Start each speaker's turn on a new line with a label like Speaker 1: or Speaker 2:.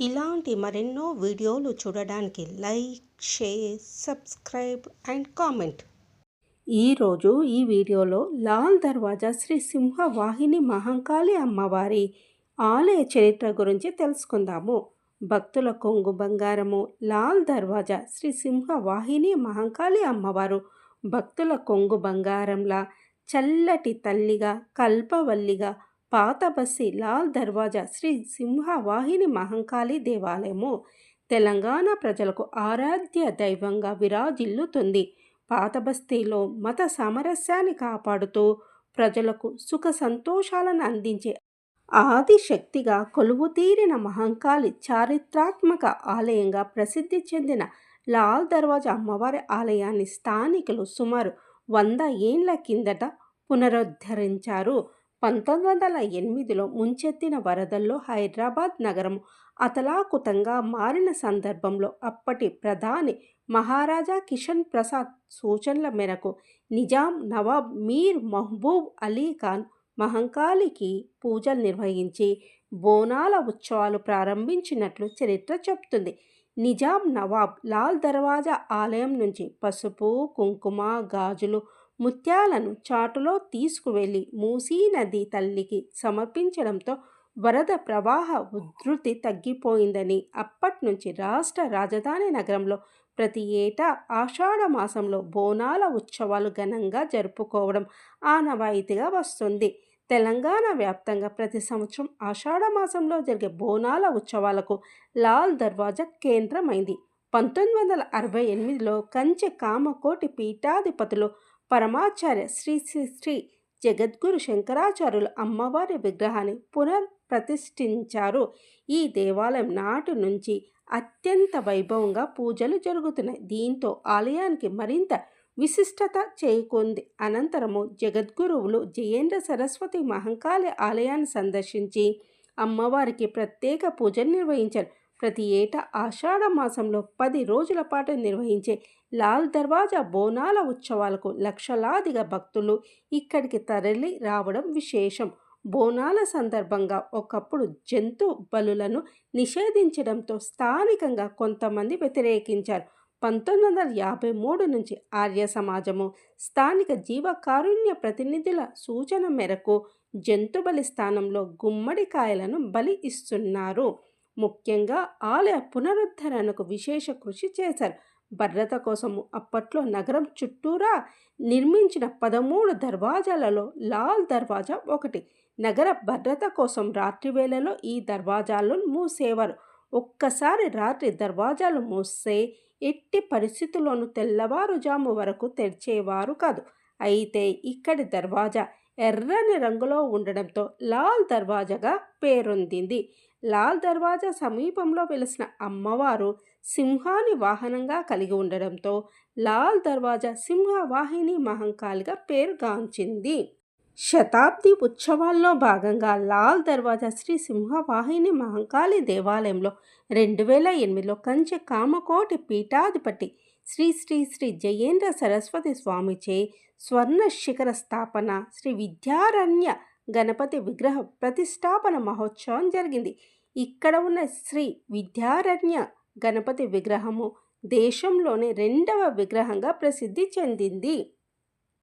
Speaker 1: ఇలాంటి మరెన్నో వీడియోలు చూడడానికి like share subscribe and comment. ఈరోజు ఈ వీడియోలో లాల్ దర్వాజా శ్రీ సింహ వాహిని మహంకాళి అమ్మవారి ఆలయ చరిత్ర గురించి తెలుసుకుందాము. భక్తుల కొంగు బంగారము లాల్ దర్వాజా శ్రీ సింహ వాహిని మహంకాళి అమ్మవారు. భక్తుల కొంగు బంగారంలా చల్లటి తల్లిగా కల్పవల్లిగా పాత బస్సి లాల్ దర్వాజా శ్రీ సింహవాహిని మహంకాళి దేవాలయము తెలంగాణ ప్రజలకు ఆరాధ్య దైవంగా విరాజిల్లుతుంది. పాత బస్తీలో మత సామరస్యాన్ని కాపాడుతూ ప్రజలకు సుఖ సంతోషాలను అందించే ఆదిశక్తిగా కొలువుతీరిన మహంకాళి చారిత్రాత్మక ఆలయంగా ప్రసిద్ధి చెందిన లాల్ దర్వాజా అమ్మవారి ఆలయాన్ని స్థానికులు సుమారు వంద ఏండ్ల కిందట పునరుద్ధరించారు. పంతొమ్మిది వందల ఎనిమిదిలో ముంచెత్తిన వరదల్లో హైదరాబాద్ నగరం అతలాకుతంగా మారిన సందర్భంలో అప్పటి ప్రధాని మహారాజా కిషన్ ప్రసాద్ సూచనల మేరకు నిజాం నవాబ్ మీర్ మహబూబ్ అలీ ఖాన్ మహంకాళికి పూజలు నిర్వహించి బోనాల ఉత్సవాలు ప్రారంభించినట్లు చరిత్ర చెబుతుంది. నిజాం నవాబ్ లాల్ దర్వాజా ఆలయం నుంచి పసుపు కుంకుమ గాజులు ముత్యాలను చాటులో తీసుకువెళ్ళి మూసీ నది తల్లికి సమర్పించడంతో వరద ప్రవాహ ఉధృతి తగ్గిపోయిందని అప్పటి నుంచి రాష్ట్ర రాజధాని నగరంలో ప్రతి ఏటా ఆషాఢ మాసంలో బోనాల ఉత్సవాలు ఘనంగా జరుపుకోవడం ఆనవాయితీగా వస్తుంది. తెలంగాణ వ్యాప్తంగా ప్రతి సంవత్సరం ఆషాఢ మాసంలో జరిగే బోనాల ఉత్సవాలకు లాల్ దర్వాజా కేంద్రమైంది. పంతొమ్మిది వందల అరవై ఎనిమిదిలో కంచె కామకోటి పీఠాధిపతులు పరమాచార్య శ్రీ శ్రీ శ్రీ జగద్గురు శంకరాచార్యులు అమ్మవారి విగ్రహాన్ని పునఃప్రతిష్ఠించారు ఈ దేవాలయం నాటి నుంచి అత్యంత వైభవంగా పూజలు జరుగుతున్నాయి. దీంతో ఆలయానికి మరింత విశిష్టత చేకూంది అనంతరము జగద్గురువులు జయేంద్ర సరస్వతి మహంకాళి ఆలయాన్ని సందర్శించి అమ్మవారికి ప్రత్యేక పూజలు నిర్వహించారు. ప్రతి ఏటా ఆషాఢ మాసంలో పది రోజుల పాటు నిర్వహించే లాల్ దర్వాజా బోనాల ఉత్సవాలకు లక్షలాదిగా భక్తులు ఇక్కడికి తరలి రావడం విశేషం. బోనాల సందర్భంగా ఒకప్పుడు జంతు బలులను నిషేధించడంతో స్థానికంగా కొంతమంది వ్యతిరేకించారు. పంతొమ్మిది వందల యాభై మూడు నుంచి ఆర్య సమాజము స్థానిక జీవకారుణ్య ప్రతినిధుల సూచన మేరకు జంతు బలి స్థానంలో గుమ్మడికాయలను బలి ఇస్తున్నారు. ముఖ్యంగా ఆలయ పునరుద్ధరణకు విశేష కృషి చేశారు. భద్రత కోసం అప్పట్లో నగరం చుట్టూరా నిర్మించిన పదమూడు దర్వాజాలలో లాల్ దర్వాజా ఒకటి. నగర భద్రత కోసం రాత్రి వేళలో ఈ దర్వాజాలను మూసేవారు. ఒక్కసారి రాత్రి దర్వాజాలు మూస్తే ఎట్టి పరిస్థితుల్లోనూ తెల్లవారుజాము వరకు తెరిచేవారు కాదు. అయితే ఇక్కడి దర్వాజా ఎర్రని రంగులో ఉండడంతో లాల్ దర్వాజాగా పేరొందింది. లాల్ దర్వాజా సమీపంలో వెలిసిన అమ్మవారు సింహాని వాహనంగా కలిగి ఉండడంతో లాల్ దర్వాజా సింహవాహిని మహంకాళిగా పేరుగాంచింది. శతాబ్ది ఉత్సవాల్లో భాగంగా లాల్ దర్వాజా శ్రీ సింహవాహిని మహంకాళి దేవాలయంలో రెండు వేల ఎనిమిదిలో కంచె కామకోటి పీఠాధిపతి శ్రీ శ్రీ శ్రీ జయేంద్ర సరస్వతి స్వామిచే స్వర్ణ శిఖర స్థాపన శ్రీ విద్యారణ్య గణపతి విగ్రహ ప్రతిష్టాపన మహోత్సవం జరిగింది. ఇక్కడ ఉన్న శ్రీ విద్యారణ్య గణపతి విగ్రహము దేశంలోనే రెండవ విగ్రహంగా ప్రసిద్ధి చెందింది.